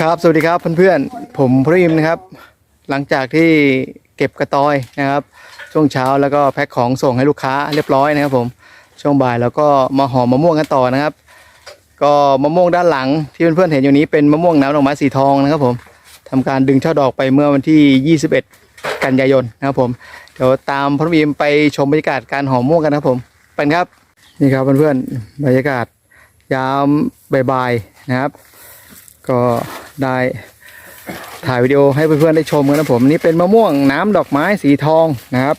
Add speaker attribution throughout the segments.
Speaker 1: ครับสวัสดีครับเพื่อนๆผมพระอิมนะครับ หลังจากที่เก็บกระตอยนะครับ ช่วงเช้าแล้วก็แพ็คของส่งให้ลูกค้าเรียบร้อยนะครับ ผมช่วงบ่ายแล้วก็มาห่อมะม่วงกันต่อนะครับ ก็มะม่วงด้านหลังที่เพื่อนๆเห็นอยู่นี้เป็นมะม่วงน้ำดอกไม้สีทองนะครับ ผมทำการดึงช่อดอกไปเมื่อวันที่ 21 กันยายนนะครับผมเดี๋ยวตามพระอิมไปชมบรรยากาศการห่อมม่วงกันนะครับผมเป็นครับนี่ครับเพื่อนๆบรรยากาศยามบ่ายๆนะครับ ก็ได้ถ่ายวิดีโอให้เพื่อนๆได้ชมกันนะผมนี่เป็นมะม่วงน้ำดอกไม้สีทองนะครับ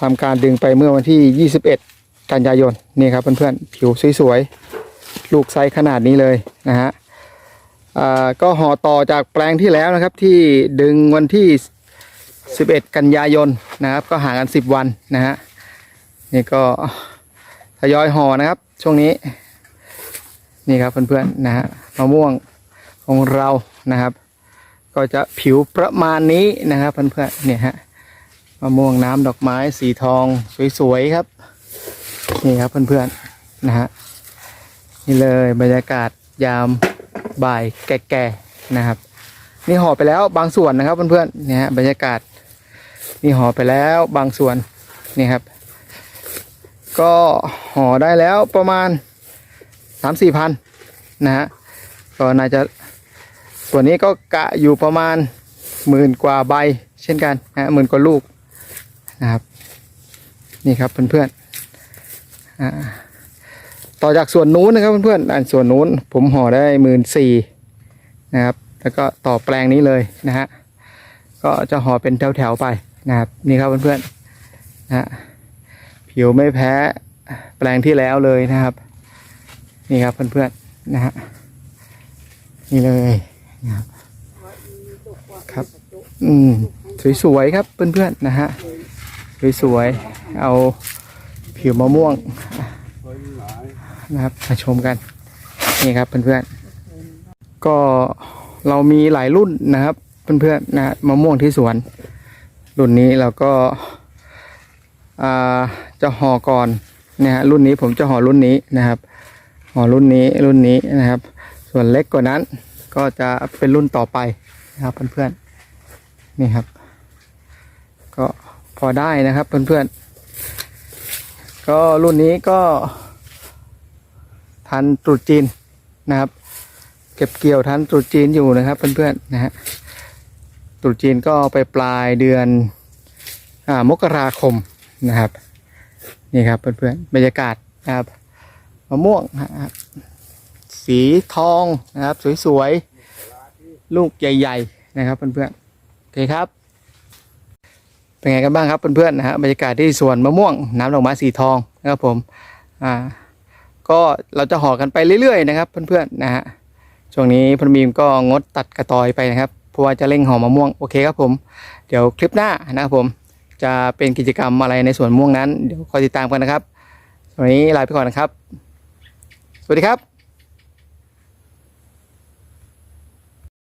Speaker 1: ทำการดึงไปเมื่อวันที่ 21 กันยายนนี่ครับเพื่อนๆผิวสวยๆลูกไซส์ขนาดนี้เลยนะฮะก็ห่อต่อจากแปลงที่แล้วนะครับที่ดึงวันที่ 11 กันยายนนะครับ ก็ห่างกัน 10 วันนะฮะนี่ก็ทยอยห่อนะครับช่วงนี้ นี่ครับเพื่อนๆนะฮะมะม่วง ของเรานะครับ ก็จะผิวประมาณนี้นะครับเพื่อนๆเนี่ยฮะมะม่วงน้ำดอกไม้สีทองสวยๆครับนี่ครับเพื่อนๆนะฮะนี่เลยบรรยากาศยามบ่ายแก่ๆนะครับ นี่ห่อไปแล้วบางส่วนนะครับเพื่อนๆเนี่ยฮะบรรยากาศนี่ห่อไปแล้วบางส่วนนี่ครับ ก็ห่อได้แล้วประมาณสามสี่พันนะฮะก็น่าจะ ส่วนี้ก็กะอยู่ประมาณหมื่นกว่าใบเช่นกันนะหมื่นกว่าลูกนะครับนี่ครับเพื่อนๆอ่าต่อจากส่วนนู้นนะครับเพื่อนๆอันส่วนนู้นผมห่อได้หมื่นสี่นะครับแล้วก็ต่อแปลงนี้เลยนะฮะก็จะห่อเป็นแถวๆไปนะครับนี่ครับเพื่อนๆนะฮะผิวไม่แพ้แปลงที่แล้วเลยนะครับ นี่ครับเพื่อนๆนะฮะนี่เลย ครับ อืมสวยๆครับเพื่อนๆนะฮะสวยๆเอาผิวมะม่วงนะครับมาชมกันนี่ครับเพื่อนๆก็เรามีหลายรุ่นนะครับเพื่อนๆนะฮะมะม่วงที่สวน รุ่นนี้เราก็อ่าจะห่อก่อนนะฮะรุ่นนี้ผมจะห่อรุ่นนี้นะครับห่อรุ่นนี้รุ่นนี้นะครับ ส่วนเล็กกว่านั้น ก็จะเป็นรุ่นต่อไปนะครับ เพื่อนๆนี่ครับ ก็พอได้นะครับ เพื่อนๆก็รุ่นนี้ก็ทันตรุษจีนนะครับ เก็บเกี่ยวทันตรุษจีนอยู่นะครับ เพื่อนๆนะฮะตรุษจีนก็ไปปลายเดือนอามกราคมนะครับ นี่ครับเพื่อนๆบรรยากาศนะครับมะม่วงนะครับ สีทองนะครับ สวยๆ ลูกใหญ่ ๆ นะครับเพื่อนๆ โอเคครับ เป็นไงกันบ้างครับเพื่อนๆนะฮะบรรยากาศที่สวนมะม่วง น้ำดอกไม้สีทองนะครับผม อ่า ก็เราจะห่อกันไปเรื่อยๆ นะครับเพื่อนๆ นะฮะ ช่วงนี้พนมีมก็งดตัดกระตอยไปนะครับ เพราะว่าจะเร่งห่อมะม่วง โอเคครับผม เดี๋ยวคลิปหน้านะครับผม จะเป็นกิจกรรมอะไรในสวนมะม่วงนั้น เดี๋ยวคอยติดตามกันนะครับวันนี้ลาไปก่อนนะครับ สวัสดีครับ